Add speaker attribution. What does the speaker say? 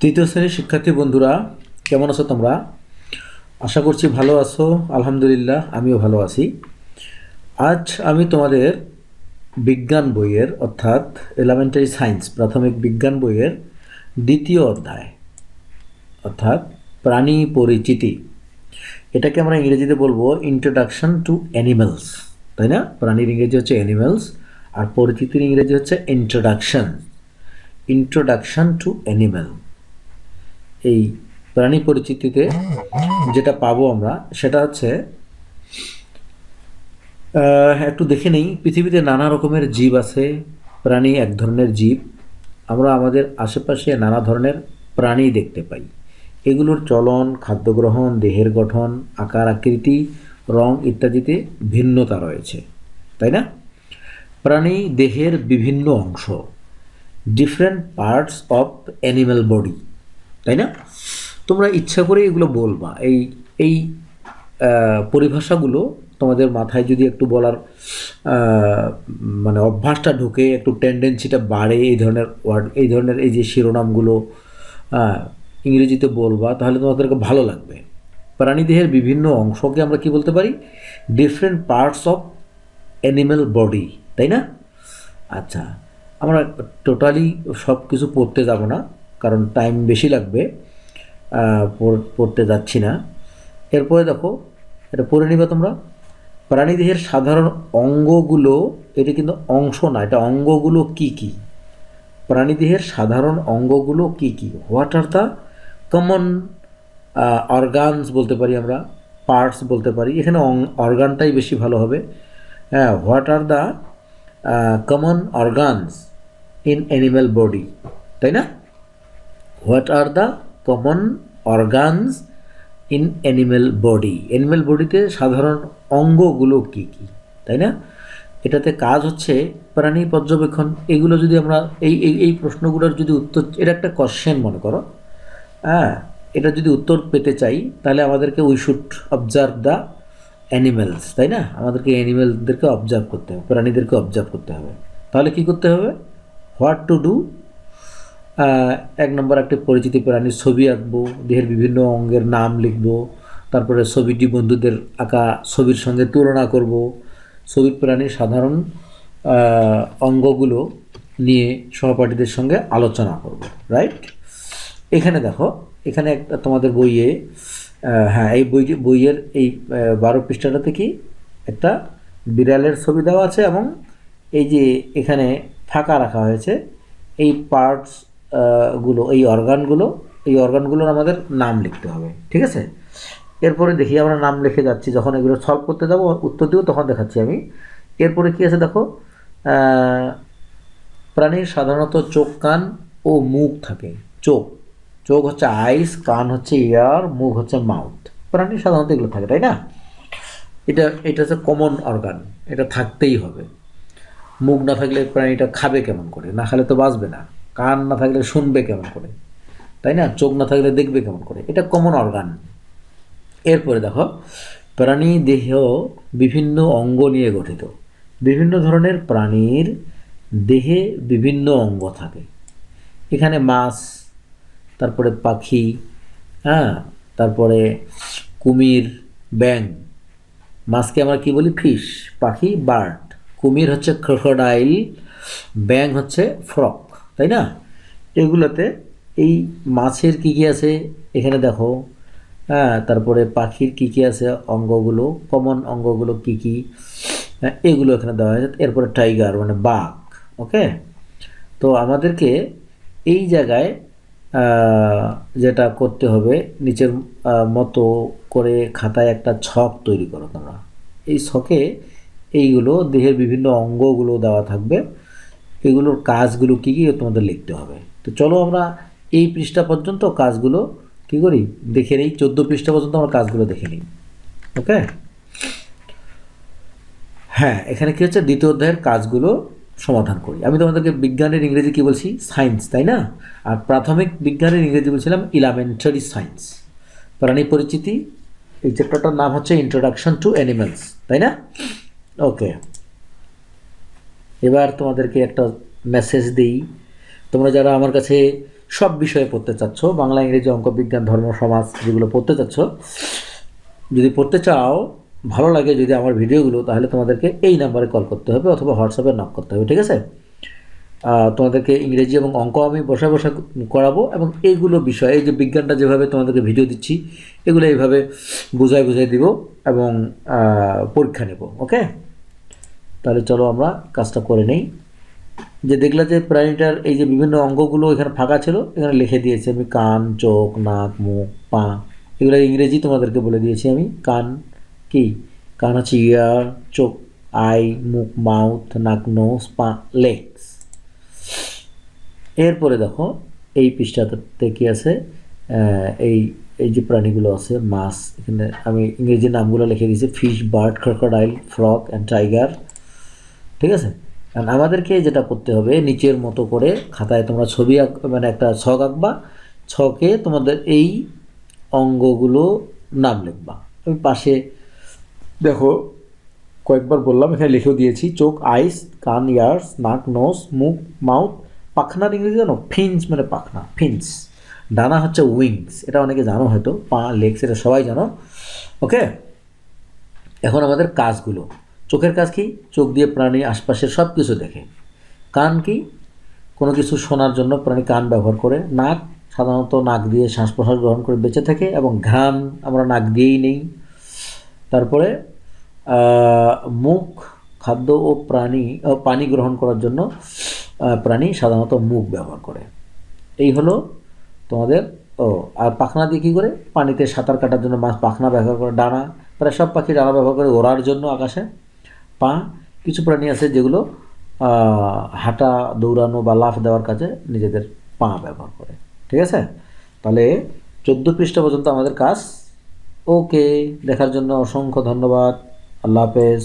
Speaker 1: তৃতীয় শ্রেণির শিক্ষার্থী বন্ধুরা, কেমন আছো তোমরা? আশা করছি ভালো আছো, আলহামদুলিল্লাহ, আমিও ভালো আছি। আজ আমি তোমাদের বিজ্ঞান বইয়ের, অর্থাৎ এলিমেন্টারি সায়েন্স প্রাথমিক বিজ্ঞান বইয়ের দ্বিতীয় অধ্যায়, অর্থাৎ প্রাণী পরিচিতি। এটাকে আমরা ইংরেজিতে বলব ইন্ট্রোডাকশন টু অ্যানিমেলস তাই না? প্রাণীর ইংরেজি হচ্ছে অ্যানিমেলস আর পরিচিতির ইংরেজি হচ্ছে ইন্ট্রোডাকশন ইন্ট্রোডাকশন টু অ্যানিম্যাল এই প্রাণী পরিচিতিতে যেটা পাবো আমরা সেটা হচ্ছে একটু দেখে নেই পৃথিবীতে নানা রকমের জীব আছে প্রাণী এক ধরনের জীব। আমরা আমাদের আশেপাশে নানা ধরনের প্রাণী দেখতে পাই। এগুলোর চলন খাদ্য গ্রহণ দেহের গঠন আকার আকৃতি রং ইত্যাদিতে ভিন্নতা রয়েছে তাই না? প্রাণী দেহের বিভিন্ন অংশ different parts of animal body তাই না? তোমরা ইচ্ছা করে এগুলো বলবা। এই এই পরিভাষাগুলো তোমাদের মাথায় যদি একটু বলার মানে অভ্যাসটা ঢুকে, একটু টেন্ডেন্সিটা বাড়ে, এই ধরনের ওয়ার্ড এই ধরনের এই যে শিরোনামগুলো ইংরেজিতে বলবা, তাহলে তোমাদেরকে ভালো লাগবে। প্রাণীদেহের বিভিন্ন অংশকে আমরা কি বলতে পারি? Different parts of animal body তাই না? আচ্ছা আমরা টোটালি সব কিছু পড়তে যাব না। কারণ টাইম বেশি লাগবে পড়তে যাচ্ছি না। এরপরে দেখো, এটা পড়ে নিবা তোমরা। প্রাণীদেহের সাধারণ অঙ্গগুলো, এটা কিন্তু অংশ না, এটা অঙ্গগুলো কি কি? প্রাণীদেহের সাধারণ অঙ্গগুলো কি কি? What are the common organs বলতে পারি আমরা পার্টস বলতে পারি। এখানে অর্গানটাই বেশি ভালো হবে। হ্যাঁ what are the common organs in animal body তাই না? What are the common organs in animal body animal বডিতে সাধারণ অঙ্গগুলো কী কী? তাই না? এটাতে কাজ হচ্ছে প্রাণী পর্যবেক্ষণ। এগুলো যদি আমরা এই এই এই প্রশ্নগুলোর যদি উত্তর, এটা একটা কোশ্চেন মনে করো। হ্যাঁ এটা যদি উত্তর পেতে চাই, তাহলে আমাদেরকে we should observe the animals তাই না? আমাদেরকে অ্যানিমেলদেরকে অবজার্ভ করতে হবে, প্রাণীদেরকে অবজার্ভ করতে হবে। তাহলে কি করতে হবে? হোয়াট টু ডু এক নম্বর একটা পরিচিতি প্রাণীর ছবি আঁকবো, দেহের বিভিন্ন অঙ্গের নাম লিখব, তারপরে ছবিটি বন্ধুদের আঁকা ছবির সঙ্গে তুলনা করব। ছবির প্রাণীর সাধারণ অঙ্গগুলো নিয়ে সহপাঠীদের সঙ্গে আলোচনা করব রাইট এখানে দেখো, এখানে একটা তোমাদের বইয়ে হ্যাঁ এই বইটি বইয়ের এই বারো পৃষ্ঠাটাতে কি একটা বিড়ালের ছবি দেওয়া আছে এবং এই যে এখানে ফাঁকা রাখা হয়েছে, এই পার্টস গুলো, এই অর্গানগুলো এই অর্গানগুলোর আমাদের নাম লিখতে হবে, ঠিক আছে? এরপরে দেখি আমরা নাম লিখে যাচ্ছি, যখন এগুলো সলভ করতে যাব, উত্তর দিব, তখন দেখাচ্ছি আমি। এরপরে কি আছে দেখো? প্রাণীর সাধারণত চোখ, কান ও মুখ থাকে। চোখ চোখ হচ্ছে আইস কান হচ্ছে ইয়ার মুখ হচ্ছে মাউথ প্রাণীর সাধারণত এগুলো থাকে, তাই না? এটা এটা হচ্ছে কমন অর্গান এটা থাকতেই হবে। মুখ না থাকলে প্রাণীটা খাবে কেমন করে? না খেলে তো বাঁচবে না। কান না থাকলে শুনবে কেমন করে? তাই না? চোখ না থাকলে দেখবে কেমন করে? এটা কমন অর্গান এরপরে দেখো, প্রাণী দেহ বিভিন্ন অঙ্গ নিয়ে গঠিত। বিভিন্ন ধরনের প্রাণীর দেহে বিভিন্ন অঙ্গ থাকে। এখানে মাছ, তারপরে পাখি হ্যাঁ? তারপরে কুমির ব্যাং মাছকে আমরা কি বলি? ফিশ, পাখি, বার্ড। কুমির হচ্ছে ক্রোকোডাইল ব্যাং হচ্ছে ফ্রক। তাই না? এগুলোতে এই মাছের কী কী আছে? এখানে দেখো। হ্যাঁ তারপরে পাখির কী কী আছে? অঙ্গগুলো কমন অঙ্গগুলো কী কী? হ্যাঁ, এগুলো এখানে দেওয়া হয়েছে। এরপরে টাইগার মানে বাঘ ওকে তো আমাদেরকে এই জায়গায় যেটা করতে হবে নিচের মতো করে খাতায় একটা ছক তৈরি করো তোমরা। এই ছকে এইগুলো দেহের বিভিন্ন অঙ্গগুলো দেওয়া থাকবে। এগুলোর কাজগুলো কী কী তোমাদের লিখতে হবে। তো চলো আমরা এই পৃষ্ঠা পর্যন্ত কাজগুলো কী করি? দেখে নিই, চোদ্দ পৃষ্ঠা পর্যন্ত আমরা কাজগুলো দেখে নিই। ওকে? হ্যাঁ এখানে কী হচ্ছে? দ্বিতীয় অধ্যায়ের কাজগুলো সমাধান করি। আমি তোমাদেরকে বিজ্ঞানের ইংরেজি কি বলছি? সায়েন্স, তাই না? আর প্রাথমিক বিজ্ঞানের ইংরেজি বলছিলাম ইলামেন্টারি সায়েন্স প্রাণী পরিচিতি, এই চ্যাপ্টারটার নাম হচ্ছে ইন্ট্রোডাকশন টু অ্যানিমালস তাই না? ওকে। এবার তোমাদেরকে একটা মেসেজ দিই। তোমরা যারা আমার কাছে সব বিষয়ে পড়তে চাচ্ছ, বাংলা, ইংরেজি অঙ্ক বিজ্ঞান ধর্ম, সমাজ যেগুলো পড়তে চাচ্ছ, যদি পড়তে চাও, ভালো লাগে যদি আমার ভিডিওগুলো, তাহলে তোমাদেরকে এই নাম্বারে কল করতে হবে অথবা হোয়াটসঅ্যাপে নক করতে হবে, ঠিক আছে? তোমাদেরকে ইংরেজি এবং অঙ্ক আমি বসা বসা করাবো এবং এইগুলো বিষয়, এই যে বিজ্ঞানটা যেভাবে তোমাদেরকে ভিডিও দিচ্ছি, এগুলো এইভাবে বুঝাই বুঝাই দিব এবং পরীক্ষা নেব ওকে তাহলে চলো আমরা কাজটা করে নেই। যে দেখলা যে প্রাণীটার এই যে বিভিন্ন অঙ্গগুলো এখানে ফাঁকা ছিল, এখানে লিখে দিয়েছি আমি কান, চোখ, নাক, মুখ, পা। এগুলো ইংরেজি তোমাদেরকে বলে দিয়েছি আমি। কান কি? কান হচ্ছে ইয়ার চোখ আই মুখ মাউথ নাক নোজ পা লেগস এরপরে দেখো, এই পৃষ্ঠাতে কি আছে? এই এই যে প্রাণীগুলো আছে, মাছ, এখানে আমি ইংরেজি নামগুলো লিখে দিয়েছি। Fish bird crocodile frog and tiger ঠিক আছে? কারণ আমাদেরকে যেটা করতে হবে, নিচের মতো করে খাতায় তোমরা ছবি আঁক মানে একটা ছক আঁকবা। ছকে তোমাদের এই অঙ্গগুলো নাম লিখবা। আমি পাশে দেখো, কয়েকবার বললাম, এখানে লিখেও দিয়েছি, চোখ আইস কান ইয়ার্স নাক নোস মুখ মাউথ পাখনার ইংরেজি জানো? ফিন্স মানে পাখনা ফিন্স ডানা হচ্ছে উইংস এটা অনেকে জানো হয়তো, পা লেগস এটা সবাই জানো। ওকে এখন আমাদের কাজগুলো। চোখের কাজ কি? চোখ দিয়ে প্রাণী আশপাশের সব কিছু দেখে। কান কি? কোনো কিছু শোনার জন্য প্রাণী কান ব্যবহার করে। নাক সাধারণত নাক দিয়ে শ্বাস প্রশ্বাস গ্রহণ করে বেঁচে থাকে এবং ঘ্রাণ আমরা নাক দিয়েই নেই। তারপরে মুখ, খাদ্য ও প্রাণী পানি গ্রহণ করার জন্য প্রাণী সাধারণত মুখ ব্যবহার করে। এই হলো তোমাদের, ও, আর পাখনা দিয়ে কী করে? পানিতে সাঁতার কাটার জন্য মাছ পাখনা ব্যবহার করে, ডানা। প্রায় সব পাখি ডানা ব্যবহার করে ওড়ার জন্য আকাশে। পা কিছু প্রাণী আছে যেগুলো হাঁটা, দৌড়ানো বা লাফ দেওয়ার কাজে নিজেদের পা ব্যবহার করে। ঠিক আছে? তাহলে চোদ্দ পৃষ্ঠা পর্যন্ত আমাদের কাজ। ওকে, দেখার জন্য অসংখ্য ধন্যবাদ। আল্লাহ হাফেজ।